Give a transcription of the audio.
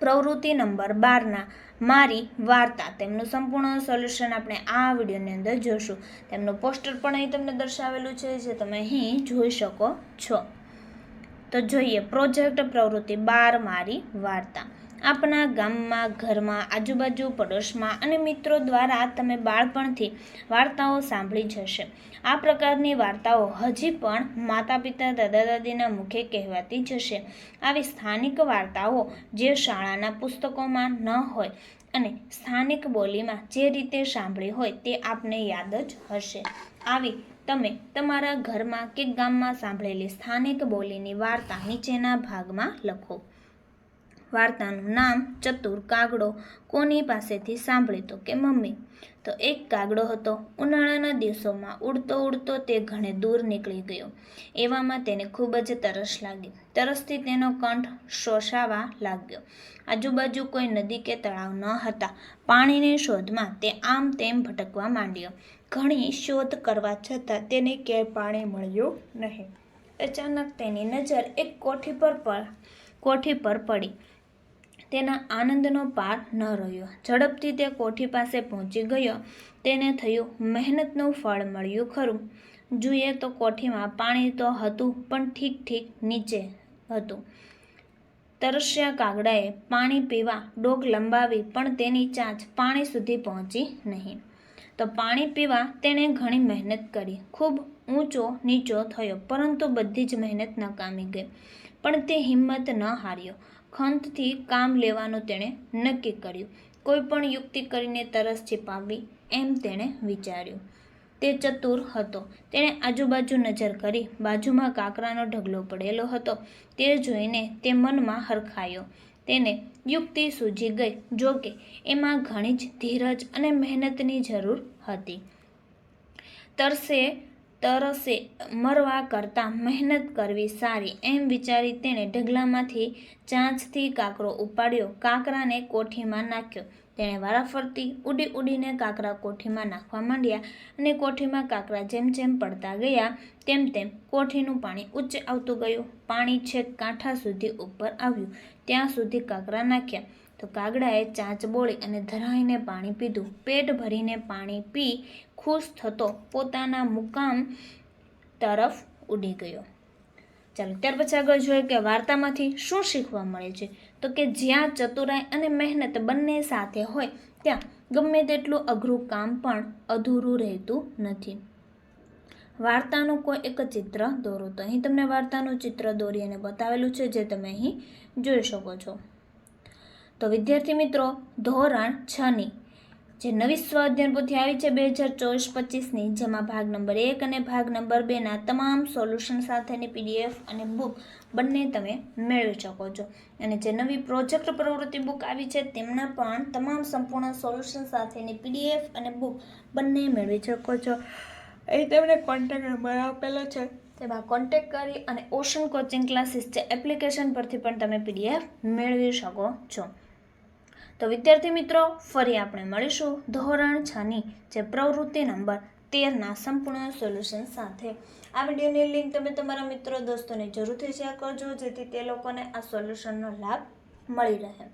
પ્રવૃત્તિ નંબર બારના મારી વાર્તા. તેમનું સંપૂર્ણ સોલ્યુશન આપણે આ વિડીયોની અંદર જોશું. તેમનું પોસ્ટર પણ અહીં તમને દર્શાવેલું છે જે તમે અહીં જોઈ શકો છો. તો જોઈએ, પ્રોજેક્ટ પ્રવૃત્તિ બાર મારી વાર્તા. આપણા ગામમાં, ઘરમાં, આજુબાજુ, પડોશમાં અને મિત્રો દ્વારા તમે બાળપણથી વાર્તાઓ સાંભળી જ હશે. આ પ્રકારની વાર્તાઓ હજી પણ માતા પિતા દાદા દાદીના મુખે કહેવાતી જ હશે. આવી સ્થાનિક વાર્તાઓ જે શાળાના પુસ્તકોમાં ન હોય અને સ્થાનિક બોલીમાં જે રીતે સાંભળી હોય તે આપને યાદ જ હશે. આવી તમે તમારા ઘરમાં કે ગામમાં સાંભળેલી સ્થાનિક બોલીની વાર્તા નીચેના ભાગમાં લખો. વાર્તાનું નામ ચતુર કાગડો. કોની પાસેથી સાંભળ્યું તો કે મમ્મી? તો એક કાગડો હતો. ઉનાળાના દિવસોમાં ઉડતો ઉડતો તે ઘણે દૂર નીકળી ગયો. એવામાં તેને ખૂબ જ તરસ લાગી. તરસથી તેનો કંઠ શોષાવા લાગ્યો. આજુબાજુ કોઈ નદી કે તળાવ ન હતા. પાણીની શોધમાં તે આમ તેમ ભટકવા માંડ્યો. ઘણી શોધ કરવા છતાં તેને ક્યાંય પાણી મળ્યું નહીં. અચાનક તેની નજર એક કોઠી પર કોઠી પર પડી. તેના આનંદનો પાર ન રહ્યો. ઝડપથી તે કોઠી પાસે પહોંચી ગયો. તેને થયું મહેનતનું ફળ મળ્યું ખરું. જુએ તો કોઠીમાં પાણી તો હતું, પણ ઠીક ઠીક નીચે હતું. તરસ્યા કાગડાએ પાણી પીવા ડોક લંબાવી, પણ તેની ચાંચ પાણી સુધી પહોંચી નહીં. તો પાણી પીવા તેણે ઘણી મહેનત કરી. ખૂબ ઊંચો નીચો થયો, પરંતુ બધી જ મહેનત નકામી ગઈ. પણ તે હિંમત ન હાર્યો. ખંતથી કામ લેવાનું તેણે નક્કી કર્યું. કોઈ પણ યુક્તિ કરીને તરસ छिપાવવી એમ તેણે વિચાર્યું. તે ચતુર હતો. તેણે આજુબાજુ નજર કરી. બાજુમાં કાકરાનો ઢગલો પડેલો હતો. તે જોઈને તે મનમાં હરખાયો. તેને યુક્તિ સૂજી ગઈ, જો કે એમાં ઘણી જ ધીરજ અને મહેનતની જરૂર હતી. તરસે તરસે મરવા કરતાં મહેનત કરવી સારી એમ વિચારી તેણે ઢગલામાંથી ચાંચથી કાકરો ઉપાડ્યો. કાંકરાને કોઠીમાં નાખ્યો. તેણે વારાફરતી ઉડી ઉડીને કાંકરા કોઠીમાં નાખવા માંડ્યા અને કોઠીમાં કાંકરા જેમ જેમ પડતા ગયા, તેમ તેમ કોઠીનું પાણી ઉચ્ચ આવતું ગયું. પાણી છેક કાંઠા સુધી ઉપર આવ્યું. ત્યાં સુધી કાંકરા નાખ્યા. તો કાગડાએ ચાંચ બોળી અને ધરાઈને પાણી પીધું. પેટ ભરીને પાણી પી ખુશ થતો પોતાના મુકામ તરફ ઉડી ગયો. ચાલો, ત્યાર પછી આગળ જોઈએ કે વાર્તામાંથી શું શીખવા મળે છે? તો કે જ્યાં ચતુરાઈ અને મહેનત બંને સાથે હોય, ત્યાં ગમે તેટલું અઘરું કામ પણ અધૂરું રહેતું નથી. વાર્તાનું કોઈ એક ચિત્ર દોરો. તો અહીં તમને વાર્તાનું ચિત્ર દોરી અને બતાવેલું છે, જે તમે અહીં જોઈ શકો છો. તો વિદ્યાર્થી મિત્રો ધોરણ છની જે નવી સ્વ પોથી આવી છે બે હજાર ચોવીસ પચીસની જેમાં ભાગ નંબર એક અને ભાગ નંબર બેના તમામ સોલ્યુશન સાથેની પીડીએફ અને બુક બંને તમે મેળવી શકો છો. અને જે નવી પ્રોજેક્ટ પ્રવૃત્તિ બુક આવી છે તેમના પણ તમામ સંપૂર્ણ સોલ્યુશન સાથેની પીડીએફ અને બુક બંને મેળવી શકો છો. અહીં તમને કોન્ટેક્ટ નંબર આપેલો છે. તેમાં કોન્ટેક કરી અને ઓશન કોચિંગ ક્લાસીસ જે એપ્લિકેશન પરથી પણ તમે પીડીએફ મેળવી શકો છો. તો વિદ્યાર્થી મિત્રો, ફરી આપણે મળીશું ધોરણ છની, જે પ્રવૃત્તિ નંબર તેરના સંપૂર્ણ સોલ્યુશન સાથે. આ વિડીયોની લિંક તમે તમારા મિત્રો, દોસ્તોને જરૂરથી શેર કરજો, જેથી તે લોકોને આ સોલ્યુશનનો લાભ મળી રહે.